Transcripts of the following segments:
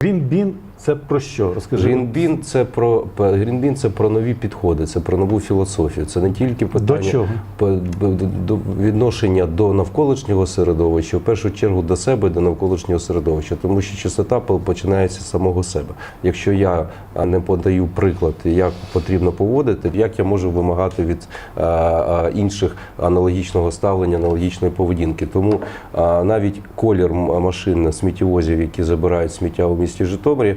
Green це про що? Розкажи. Грінбін це про Грінбін це про нові підходи, це про нову філософію. Це не тільки питання До чого? до відношення до навколишнього середовища, в першу чергу до себе, до навколишнього середовища, тому що чистота починається з самого себе. Якщо я не подаю приклад, як потрібно поводити, як я можу вимагати від інших аналогічного ставлення, аналогічної поведінки. Тому навіть колір машин сміттєвозів, які забирають сміття у місті Житомирі,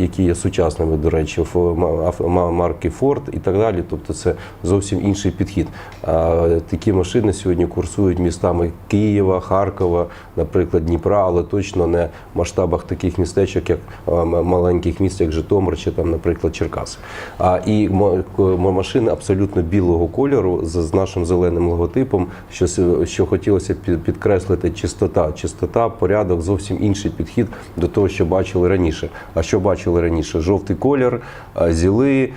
які є сучасними, до речі, марки Ford і так далі. Тобто це зовсім інший підхід. Такі машини сьогодні курсують містами Києва, Харкова, наприклад, Дніпра, але точно не в масштабах таких містечок, як маленьких міст, як Житомир чи там, наприклад, Черкас. А і машини абсолютно білого кольору з нашим зеленим логотипом, що, що хотілося підкреслити чистота, чистота, порядок, зовсім інший підхід до того, що бачили раніше. А що бачили раніше? Жовтий колір, зіли,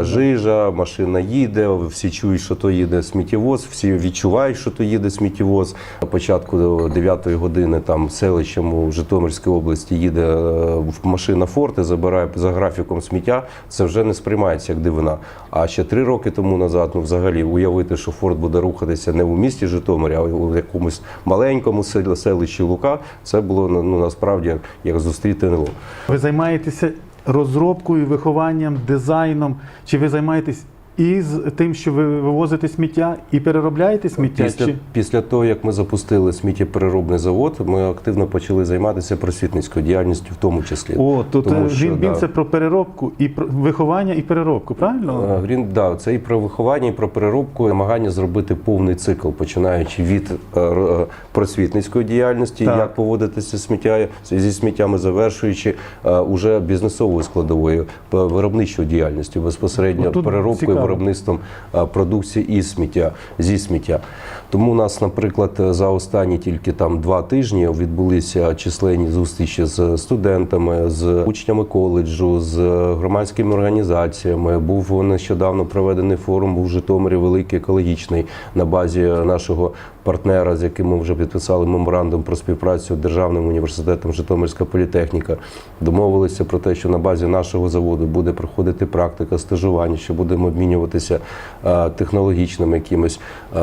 жижа, машина їде, всі чують, що то їде сміттєвоз, всі відчувають, що то їде сміттєвоз. На початку 9-ї години там селищем у Житомирській області їде е, машина Форт і забирає за графіком сміття. Це вже не сприймається як дивина. А ще три роки тому назад, ну взагалі уявити, що Форт буде рухатися не у місті Житомирі, а у якомусь маленькому селищі Лука, це було ну насправді як зустріти НЛО. Ви займаєтеся розробкою, вихованням, дизайном, чи ви займаєтесь і з тим, що ви вивозите сміття і переробляєте сміття? Після, Чи... після того, як ми запустили сміттєпереробний завод, ми активно почали займатися просвітницькою діяльністю, в тому числі. О, то Тому що, Green да. це про переробку і про виховання і переробку, правильно? Е, Грін, да, це і про виховання, і про переробку, і намагання зробити повний цикл, починаючи від е, е, просвітницької діяльності, Так. як поводитися з сміття зі сміттями, завершуючи е, уже бізнесовою складовою п- виробничою діяльністю, безпосередньо Отут переробкою, цікаво. Виробництвом е, продукції із сміття зі сміття. Тому у нас, наприклад, за останні тільки там два тижні відбулися численні зустрічі з студентами, з учнями коледжу, з громадськими організаціями. Був нещодавно проведений форум у Житомирі великий екологічний на базі нашого партнера, з яким ми вже підписали меморандум про співпрацю з державним університетом Житомирська політехніка. Домовилися про те, що на базі нашого заводу буде проходити практика стажування, що будемо обмінюватися е, технологічними якимись е,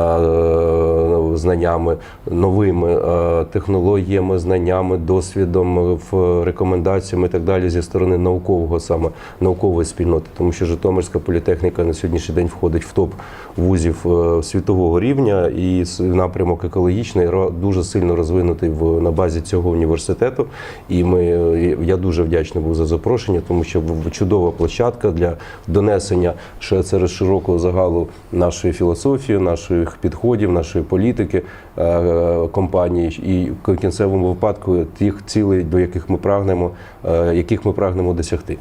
знаннями, новими е, технологіями, знаннями, досвідом, в рекомендаціями і так далі зі сторони наукового саме наукової спільноти, тому що Житомирська політехніка на сьогоднішній день входить в топ вузів е, світового рівня, і напрямок екологічний дуже сильно розвинутий в на базі цього університету. І ми е, я дуже вдячний був за запрошення, тому що чудова площадка для донесення ще серед широкого загалу нашої філософії, наших підходів, нашої політики е, компанії і в кінцевому випадку тих цілей, до яких ми прагнемо, е, яких ми прагнемо досягти.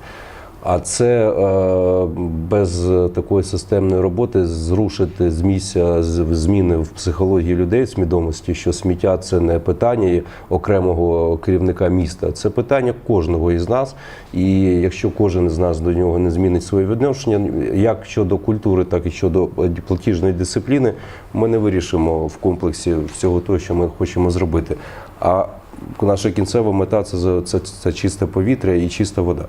А це е, без такої системної роботи зрушити з місця зміни в психології людей, свідомості, що сміття це не питання окремого керівника міста, це питання кожного із нас. І якщо кожен з нас до нього не змінить своє відношення, як щодо культури, так і щодо платіжної дисципліни, ми не вирішимо в комплексі всього того, що ми хочемо зробити. А наша кінцева мета це, це, це чисте повітря і чиста вода.